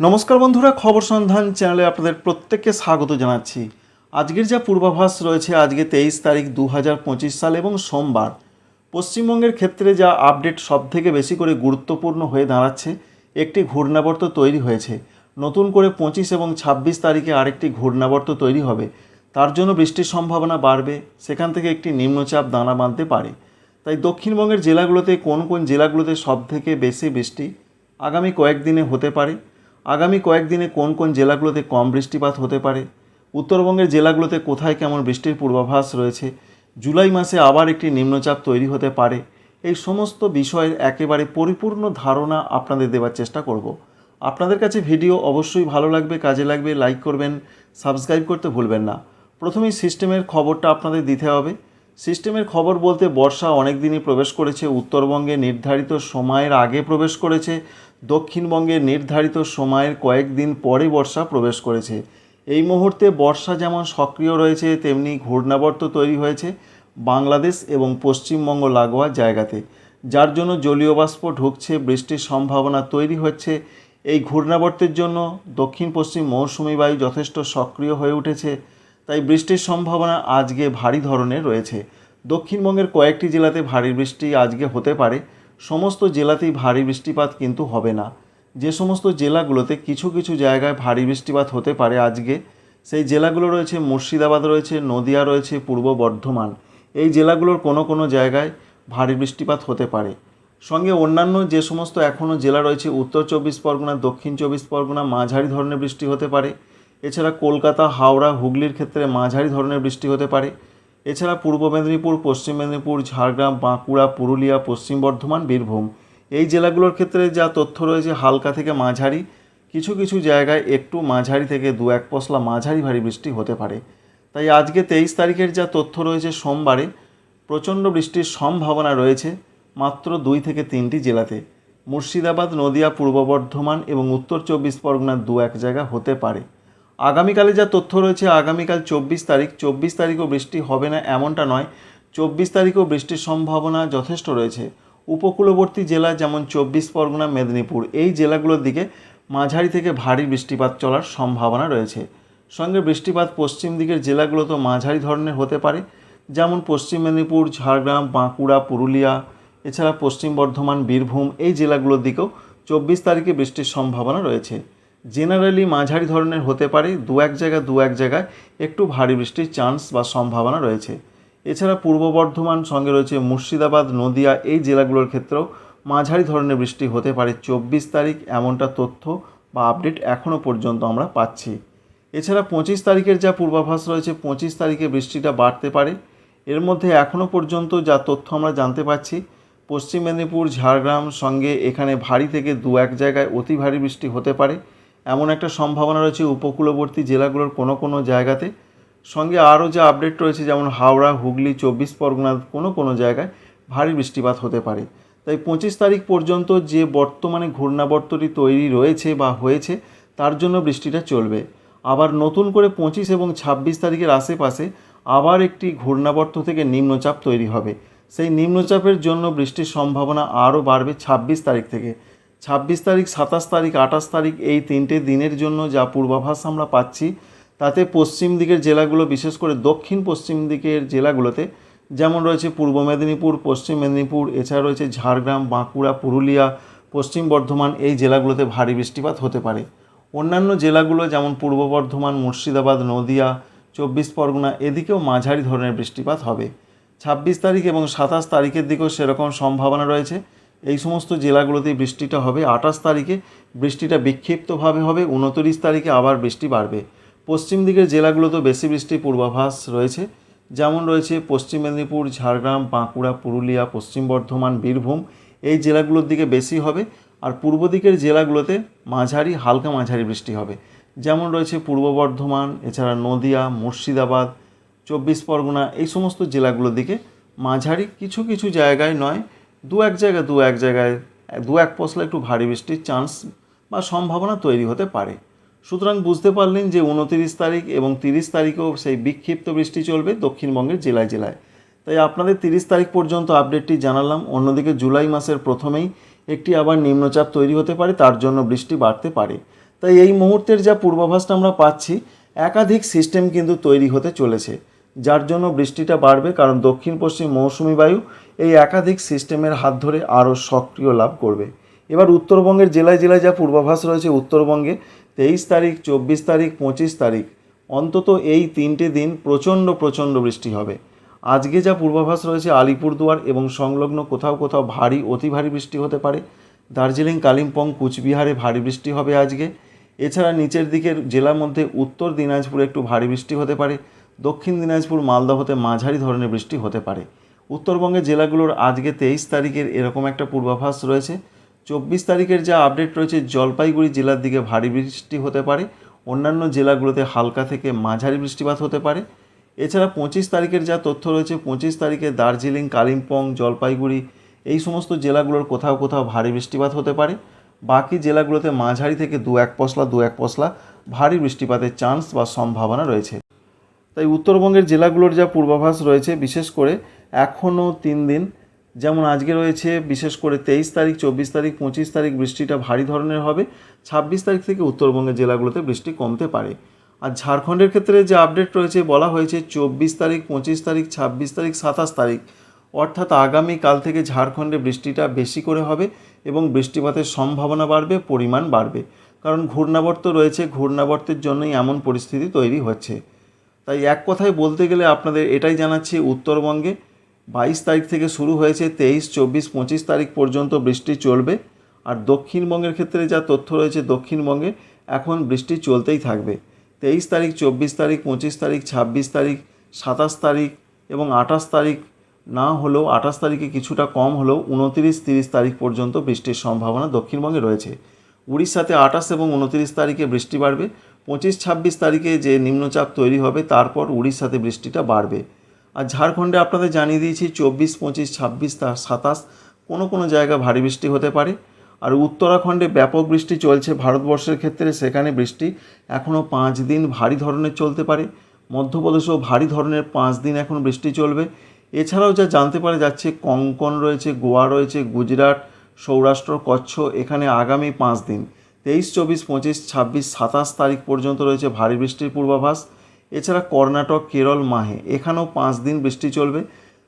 নমস্কার বন্ধুরা, খবর সন্ধান চ্যানেলে আপনাদের প্রত্যেককে স্বাগত জানাচ্ছি। আজকের যা পূর্বাভাস রয়েছে, আজকে তেইশ তারিখ দু হাজার পঁচিশ সাল এবং সোমবার, পশ্চিমবঙ্গের ক্ষেত্রে যা আপডেট সব থেকে বেশি করে গুরুত্বপূর্ণ হয়ে দাঁড়াচ্ছে, একটি ঘূর্ণাবর্ত তৈরি হয়েছে। নতুন করে পঁচিশ এবং ছাব্বিশ তারিখে আরেকটি ঘূর্ণাবর্ত তৈরি হবে। তার জন্য বৃষ্টির সম্ভাবনা বাড়বে, সেখান থেকে একটি নিম্নচাপ দানা বাঁধতে পারে। তাই দক্ষিণবঙ্গের জেলাগুলোতে কোন কোন জেলাগুলোতে সব থেকে বেশি বৃষ্টি আগামী কয়েকদিনে হতে পারে আগামী কয়েকদিনে কোন কোন জেলাগুলোতে কম বৃষ্টিপাত হতে পারে? উত্তরবঙ্গের জেলাগুলোতে কোথায় কেমন বৃষ্টির পূর্বাভাস রয়েছে? জুলাই মাসে আবার একটি নিম্নচাপ তৈরি হতে পারে। এই সমস্ত বিষয়ের একেবারে পরিপূর্ণ ধারণা আপনাদের দেওয়ার চেষ্টা করব। আপনাদের কাছে ভিডিও অবশ্যই ভালো লাগবে, কাজে লাগবে, লাইক করবেন, সাবস্ক্রাইব করতে ভুলবেন না। প্রথমেই সিস্টেমের খবরটা আপনাদের দিতে হবে। সিস্টেমের খবর বলতে বর্ষা অনেক দিনই প্রবেশ করেছে, উত্তরবঙ্গে নির্ধারিত সময়ের আগে প্রবেশ করেছে। দক্ষিণবঙ্গে নির্ধারিত সময়ের কয়েকদিন পরে বর্ষা প্রবেশ করেছে। এই মুহূর্তে বর্ষা যেমন সক্রিয় রয়েছে, তেমনি ঘূর্ণাবর্ত তৈরি হয়েছে বাংলাদেশ এবং পশ্চিমবঙ্গ লাগোয়া জায়গাতে। যার জন্য জলীয় বাষ্প ঢুকছে, বৃষ্টির সম্ভাবনা তৈরি হচ্ছে। এই ঘূর্ণাবর্তের জন্য দক্ষিণ পশ্চিম মৌসুমি বায়ু যথেষ্ট সক্রিয় হয়ে উঠেছে, তাই বৃষ্টির সম্ভাবনা আজকে ভারী ধরনের রয়েছে। দক্ষিণবঙ্গের কয়েকটি জেলাতে ভারী বৃষ্টি আজকে হতে পারে সমস্ত জেলাতেই ভারী বৃষ্টিপাত কিন্তু হবে না। যে সমস্ত জেলাগুলোতে কিছু কিছু জায়গায় ভারী বৃষ্টিপাত হতে পারে আজকে, সেই জেলাগুলো রয়েছে মুর্শিদাবাদ রয়েছে, নদিয়া রয়েছে, পূর্ব বর্ধমান। এই জেলাগুলোর কোনো কোনো জায়গায় ভারী বৃষ্টিপাত হতে পারে। সঙ্গে অন্যান্য যে সমস্ত এখনও জেলা রয়েছে, উত্তর চব্বিশ পরগনা, দক্ষিণ চব্বিশ পরগনা, মাঝারি ধরনের বৃষ্টি হতে পারে। এছাড়া কলকাতা, হাওড়া, হুগলির ক্ষেত্রে মাঝারি ধরনের বৃষ্টি হতে পারে। এছাড়া পূর্ব মেদিনীপুর, পশ্চিম মেদিনীপুর, ঝাড়গ্রাম, বাঁকুড়া, পুরুলিয়া, পশ্চিম বর্ধমান, বীরভূম। এই জেলাগুলোর ক্ষেত্রে যা তথ্য রয়েছে, হালকা থেকে মাঝারি। কিছু কিছু জায়গায় একটু মাঝারি থেকে দু এক পশলা মাঝারি ভারী বৃষ্টি হতে পারে। তাই আজকে তেইশ তারিখের যা তথ্য রয়েছে সোমবারে, প্রচণ্ড বৃষ্টির সম্ভাবনা রয়েছে মাত্র দুই থেকে তিনটি জেলাতে। মুর্শিদাবাদ, নদিয়া, পূর্ব বর্ধমান এবং উত্তর চব্বিশ পরগনার দু এক জায়গা হতে পারে। আগামীকালে যা তথ্য রয়েছে, আগামীকাল চব্বিশ তারিখ, চব্বিশ তারিখও বৃষ্টি হবে না এমনটা নয়। চব্বিশ তারিখও বৃষ্টির সম্ভাবনা যথেষ্ট রয়েছে। উপকূলবর্তী জেলা যেমন চব্বিশ পরগনা, মেদিনীপুর, এই জেলাগুলোর দিকে মাঝারি থেকে ভারী বৃষ্টিপাত চলার সম্ভাবনা রয়েছে। সঙ্গে বৃষ্টিপাত পশ্চিম দিকের জেলাগুলোতেও মাঝারি ধরনের হতে পারে, যেমন পশ্চিম মেদিনীপুর, ঝাড়গ্রাম, বাঁকুড়া, পুরুলিয়া, এছাড়া পশ্চিম বর্ধমান, বীরভূম, এই জেলাগুলোর দিকেও চব্বিশ তারিখে বৃষ্টির সম্ভাবনা রয়েছে। জেনারেলি মাঝারি ধরনের হতে পারে, দু এক জায়গায়, দু এক জায়গায়। একটু ভারী বৃষ্টির চান্স বা সম্ভাবনা রয়েছে। এছাড়া পূর্ব বর্ধমান সঙ্গে রয়েছে মুর্শিদাবাদ, নদিয়া, এই জেলাগুলোর ক্ষেত্রেও মাঝারি ধরনের বৃষ্টি হতে পারে। চব্বিশ তারিখ এমনটা তথ্য বা আপডেট এখনও পর্যন্ত আমরা পাচ্ছি। এছাড়া পঁচিশ তারিখের যা পূর্বাভাস রয়েছে, পঁচিশ তারিখে বৃষ্টিটা বাড়তে পারে। এর মধ্যে এখনও পর্যন্ত যা তথ্য আমরা জানতে পারছি পশ্চিম মেদিনীপুর, ঝাড়গ্রাম সঙ্গে এখানে ভারী থেকে দু এক জায়গায় অতি ভারী বৃষ্টি হতে পারে। এমন একটা সম্ভাবনা রয়েছে উপকূলবর্তী জেলাগুলোর কোনো কোনো জায়গাতে। সঙ্গে আরও যে আপডেট রয়েছে, যেমন হাওড়া, হুগলি, চব্বিশ পরগনার কোনো কোনো জায়গায় ভারী বৃষ্টিপাত হতে পারে। তাই পঁচিশ তারিখ পর্যন্ত যে বর্তমানে ঘূর্ণাবর্তটি তৈরি রয়েছে বা হয়েছে, তার জন্য বৃষ্টিটা চলবে। আবার নতুন করে পঁচিশ এবং ছাব্বিশ তারিখের আশেপাশে আবার একটি ঘূর্ণাবর্ত থেকে নিম্নচাপ তৈরি হবে। সেই নিম্নচাপের জন্য বৃষ্টির সম্ভাবনা আরও বাড়বে ছাব্বিশ তারিখ থেকে। ছাব্বিশ তারিখ, সাতাশ তারিখ, আঠাশ তারিখ এই তিনটে দিনের জন্য যা পূর্বাভাস আমরা পাচ্ছি, তাতে পশ্চিম দিকের জেলাগুলো, বিশেষ করে দক্ষিণ পশ্চিম দিকের জেলাগুলোতে, যেমন রয়েছে পূর্ব মেদিনীপুর, পশ্চিম মেদিনীপুর, এছাড়া রয়েছে ঝাড়গ্রাম, বাঁকুড়া, পুরুলিয়া, পশ্চিম বর্ধমান এই জেলাগুলোতে ভারী বৃষ্টিপাত হতে পারে। অন্যান্য জেলাগুলো যেমন পূর্ব বর্ধমান, মুর্শিদাবাদ, নদিয়া, চব্বিশ পরগনা, এদিকেও মাঝারি ধরনের বৃষ্টিপাত হবে। ছাব্বিশ তারিখ এবং সাতাশ তারিখের দিকেও সেরকম সম্ভাবনা রয়েছে। এই সমস্ত জেলাগুলোতেই বৃষ্টিটা হবে। আঠাশ তারিখে বৃষ্টিটা বিক্ষিপ্তভাবে হবে। উনত্রিশ তারিখে আবার বৃষ্টি বাড়বে। পশ্চিম দিকের জেলাগুলোতেও বেশি বৃষ্টির পূর্বাভাস রয়েছে। যেমন রয়েছে পশ্চিম মেদিনীপুর, ঝাড়গ্রাম, বাঁকুড়া, পুরুলিয়া, পশ্চিম বর্ধমান, বীরভূম। এই জেলাগুলোর দিকে বেশি হবে। আর পূর্ব দিকের জেলাগুলোতে মাঝারি, হালকা মাঝারি বৃষ্টি হবে। যেমন রয়েছে পূর্ব বর্ধমান, এছাড়া নদিয়া, মুর্শিদাবাদ, চব্বিশ পরগনা। এই সমস্ত জেলাগুলোর দিকে মাঝারি কিছু কিছু জায়গায় নয় দু এক জায়গায়, দু এক জায়গায়, দু এক পশলা একটু ভারী বৃষ্টির চান্স বা সম্ভাবনা তৈরি হতে পারে। সুতরাং বুঝতে পারলেন যে উনতিরিশ তারিখ এবং তিরিশ তারিখেও সেই বিক্ষিপ্ত বৃষ্টি চলবে দক্ষিণবঙ্গের জেলায় জেলায়। তাই আপনাদের তিরিশ তারিখ পর্যন্ত আপডেটটি জানালাম। অন্যদিকে জুলাই মাসের প্রথমেই একটি আবার নিম্নচাপ তৈরি হতে পারে, তার জন্য বৃষ্টি বাড়তে পারে। তাই এই মুহূর্তের যা পূর্বাভাসটা আমরা পাচ্ছি, একাধিক সিস্টেম কিন্তু তৈরি হতে চলেছে। যার জন্য বৃষ্টিটা বাড়বে, কারণ দক্ষিণ পশ্চিম মৌসুমি বায়ু এই একাধিক সিস্টেমের হাত ধরে আরও সক্রিয় লাভ করবে। এবার উত্তরবঙ্গের জেলায় জেলায় যা পূর্বাভাস রয়েছে উত্তরবঙ্গে, তেইশ তারিখ, চব্বিশ তারিখ, পঁচিশ তারিখ, অন্তত এই তিনটে দিন প্রচণ্ড প্রচণ্ড বৃষ্টি হবে। আজকে যা পূর্বাভাস রয়েছে আলিপুরদুয়ার এবং সংলগ্ন কোথাও কোথাও ভারী, অতি ভারী বৃষ্টি হতে পারে। দার্জিলিং, কালিম্পং, কুচবিহারে ভারী বৃষ্টি হবে আজকে। এছাড়া নিচের দিকের জেলার মধ্যে উত্তর দিনাজপুরে একটু ভারী বৃষ্টি হতে পারে। দক্ষিণ দিনাজপুর মালদহতে মাঝারি ধরনের বৃষ্টি হতে পারে। উত্তরবঙ্গের জেলাগুলোর আজকে তেইশ তারিখের এরকম একটা পূর্বাভাস রয়েছে। চব্বিশ তারিখের যা আপডেট রয়েছে, জলপাইগুড়ি জেলার দিকে ভারী বৃষ্টি হতে পারে। অন্যান্য জেলাগুলোতে হালকা থেকে মাঝারি বৃষ্টিপাত হতে পারে। এছাড়া পঁচিশ তারিখের যা তথ্য রয়েছে, পঁচিশ তারিখে দার্জিলিং, কালিম্পং, জলপাইগুড়ি এই সমস্ত জেলাগুলোর কোথাও কোথাও ভারী বৃষ্টিপাত হতে পারে। বাকি জেলাগুলোতে মাঝারি থেকে দু এক পশলা, দু এক পশলা ভারী বৃষ্টিপাতের চান্স বা সম্ভাবনা রয়েছে। তাই উত্তরবঙ্গের জেলাগুলোর যা পূর্বাভাস রয়েছে, বিশেষ করে এখনও তিন দিন, যেমন আজকে রয়েছে বিশেষ করে তেইশ তারিখ, চব্বিশ তারিখ, পঁচিশ তারিখ বৃষ্টিটা ভারী ধরনের হবে, ছাব্বিশ তারিখ থেকে উত্তরবঙ্গের জেলাগুলোতে বৃষ্টি কমতে পারে। আর ঝাড়খণ্ডের ক্ষেত্রে যে আপডেট রয়েছে, বলা হয়েছে চব্বিশ তারিখ, পঁচিশ তারিখ, ছাব্বিশ তারিখ, সাতাশ তারিখ। অর্থাৎ আগামী কাল থেকে ঝাড়খণ্ডে বৃষ্টিটা বেশি করে হবে এবং বৃষ্টিপাতের সম্ভাবনা বাড়বে, পরিমাণ বাড়বে। কারণ ঘূর্ণাবর্ত রয়েছে, ঘূর্ণাবর্তের জন্যই এমন পরিস্থিতি তৈরি হচ্ছে। তাই এক কথায় বলতে গেলে আপনাদের এটাই জানাচ্ছি উত্তরবঙ্গে বাইশ তারিখ থেকে শুরু হয়েছে তেইশ, চব্বিশ, পঁচিশ তারিখ পর্যন্ত বৃষ্টি চলবে। আর দক্ষিণবঙ্গের ক্ষেত্রে যা তথ্য রয়েছে দক্ষিণবঙ্গে এখন বৃষ্টি চলতেই থাকবে। তেইশ তারিখ, চব্বিশ তারিখ, পঁচিশ তারিখ, ছাব্বিশ তারিখ, সাতাশ তারিখ এবং আঠাশ তারিখ না হলেও আঠাশ তারিখে কিছুটা কম হলেও উনতিরিশ, তিরিশ তারিখ পর্যন্ত বৃষ্টির সম্ভাবনা দক্ষিণবঙ্গে রয়েছে। উড়িষ্যাতে আঠাশ এবং উনতিরিশ তারিখে বৃষ্টি বাড়বে। পঁচিশ ছাব্বিশ তারিখে যে নিম্নচাপ তৈরি হবে, তারপর উড়িষ্যাতে বৃষ্টিটা বাড়বে। আর ঝাড়খণ্ডে আপনাদের জানিয়ে দিয়েছি চব্বিশ পঁচিশ ছাব্বিশ তার সাতাশ, কোনো কোনো জায়গা ভারী বৃষ্টি হতে পারে। আর উত্তরাখণ্ডে ব্যাপক বৃষ্টি চলছে ভারতবর্ষের ক্ষেত্রে, সেখানে বৃষ্টি এখনও পাঁচ দিন ভারী ধরনের চলতে পারে। মধ্যপ্রদেশেও ভারী ধরনের পাঁচ দিন এখন বৃষ্টি চলবে। এছাড়াও যা জানতে পারা যাচ্ছে, কঙ্কন রয়েছে, গোয়া রয়েছে, গুজরাট, সৌরাষ্ট্র, কচ্ছ, এখানে আগামী পাঁচ দিন। তেইশ, চব্বিশ, পঁচিশ, ছাব্বিশ, সাতাশ তারিখ পর্যন্ত রয়েছে ভারী বৃষ্টির পূর্বাভাস। এছাড়া কর্ণাটক, কেরল, মাহে। এখানেও পাঁচ দিন বৃষ্টি চলবে।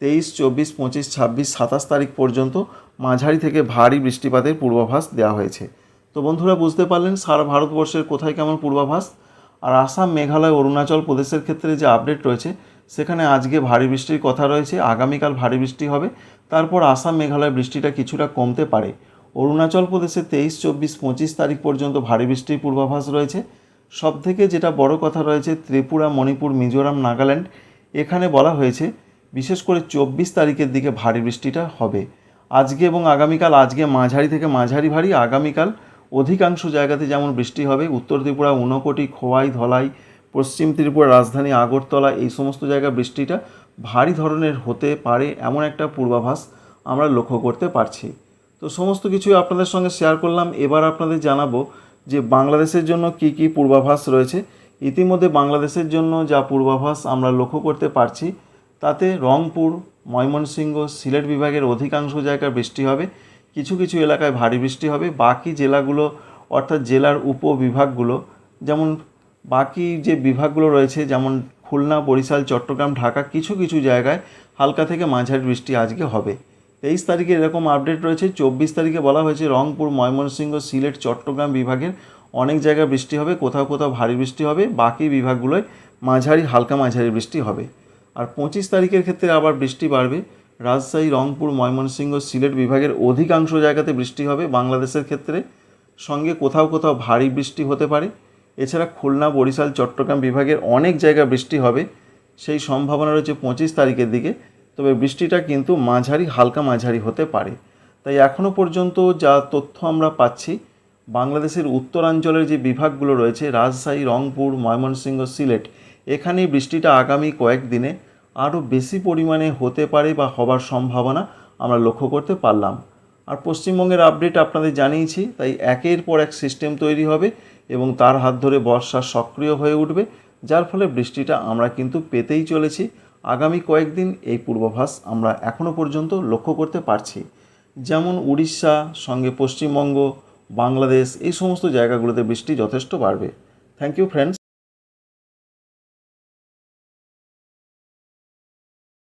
তেইশ, চব্বিশ, পঁচিশ, ছাব্বিশ, সাতাশ তারিখ পর্যন্ত মাঝারি থেকে ভারী বৃষ্টিপাতের পূর্বাভাস দেওয়া হয়েছে। তো বন্ধুরা, বুঝতে পারলেন সারা ভারতবর্ষের কোথায় কেমন পূর্বাভাস? আর আসাম, মেঘালয়, অরুণাচল প্রদেশের ক্ষেত্রে যে আপডেট রয়েছে, সেখানে আজকে ভারী বৃষ্টির কথা রয়েছে। আগামীকাল ভারী বৃষ্টি হবে। তারপর আসাম, মেঘালয় বৃষ্টিটা কিছুটা কমতে পারে। অরুণাচল প্রদেশে তেইশ, চব্বিশ, পঁচিশ তারিখ পর্যন্ত ভারী বৃষ্টির পূর্বাভাস রয়েছে। সবথেকে যেটা বড় কথা রয়েছে, ত্রিপুরা, মণিপুর, মিজোরাম, নাগাল্যান্ড। এখানে বলা হয়েছে, বিশেষ করে চব্বিশ তারিখের দিকে ভারী বৃষ্টিটা হবে। আজকে এবং আগামীকাল, আজকে মাঝারি থেকে মাঝারি ভারী, আগামীকাল অধিকাংশ জায়গাতে যেমন বৃষ্টি হবে, উত্তর ত্রিপুরা ঊনকোটি খোয়াই, ধলাই, পশ্চিম ত্রিপুরা, রাজধানী আগরতলা, এই সমস্ত জায়গায় বৃষ্টিটা ভারী ধরনের হতে পারে এমন একটা পূর্বাভাস আমরা লক্ষ্য করতে পারছি। তো সমস্ত কিছুই আপনাদের সঙ্গে শেয়ার করলাম। এবার আপনাদের জানাব যে বাংলাদেশের জন্য কি কি পূর্বাভাস রয়েছে। ইতিমধ্যে বাংলাদেশের জন্য যা পূর্বাভাস আমরা লক্ষ্য করতে পারছি, তাতে রংপুর, ময়মনসিংহ, সিলেট বিভাগের অধিকাংশ জায়গায় বৃষ্টি হবে। কিছু কিছু এলাকায় ভারী বৃষ্টি হবে। বাকি জেলাগুলো, অর্থাৎ জেলার উপবিভাগগুলো, যেমন বাকি যে বিভাগগুলো রয়েছে, যেমন খুলনা, বরিশাল, চট্টগ্রাম, ঢাকা, কিছু কিছু জায়গায় হালকা থেকে মাঝারি বৃষ্টি আজকে হবে। তেইশ তারিখে এরকম আপডেট রয়েছে। চব্বিশ তারিখে বলা হয়েছে রংপুর, ময়মনসিংহ, সিলেট, চট্টগ্রাম বিভাগের অনেক জায়গায় বৃষ্টি হবে, কোথাও কোথাও ভারী বৃষ্টি হবে। বাকি বিভাগগুলোয় মাঝারি, হালকা মাঝারি বৃষ্টি হবে। আর পঁচিশ তারিখের ক্ষেত্রে আবার বৃষ্টি বাড়বে। রাজশাহী, রংপুর, ময়মনসিংহ, সিলেট বিভাগের অধিকাংশ জায়গাতে বৃষ্টি হবে। বাংলাদেশের ক্ষেত্রে সঙ্গে কোথাও কোথাও ভারী বৃষ্টি হতে পারে। এছাড়া খুলনা, বরিশাল, চট্টগ্রাম বিভাগের অনেক জায়গায় বৃষ্টি হবে। সেই সম্ভাবনা রয়েছে পঁচিশ তারিখের দিকে। তবে বৃষ্টিটা কিন্তু মাঝারি, হালকা মাঝারি হতে পারে। তাই এখনও পর্যন্ত যা তথ্য আমরা পাচ্ছি, বাংলাদেশের উত্তরাঞ্চলের যে বিভাগগুলো রয়েছে, রাজশাহী, রংপুর, ময়মনসিংহ, সিলেট, এখানেই বৃষ্টিটা আগামী কয়েকদিনে আরও বেশি পরিমাণে হতে পারে বা হবার সম্ভাবনা আমরা লক্ষ্য করতে পারলাম। আর পশ্চিমবঙ্গের আপডেট আপনাদের জানিয়েছি, তাই একের পর এক সিস্টেম তৈরি হবে এবং তার হাত ধরে বর্ষা সক্রিয় হয়ে উঠবে, যার ফলে বৃষ্টিটা আমরা কিন্তু পেতেই চলেছি। আগামী কয়েকদিন এই পূর্বাভাস আমরা এখনও পর্যন্ত লক্ষ্য করতে পারছি। যেমন উড়িষ্যা, সঙ্গে পশ্চিমবঙ্গ, বাংলাদেশ এই সমস্ত জায়গাগুলোতে বৃষ্টি যথেষ্ট বাড়বে। Thank you friends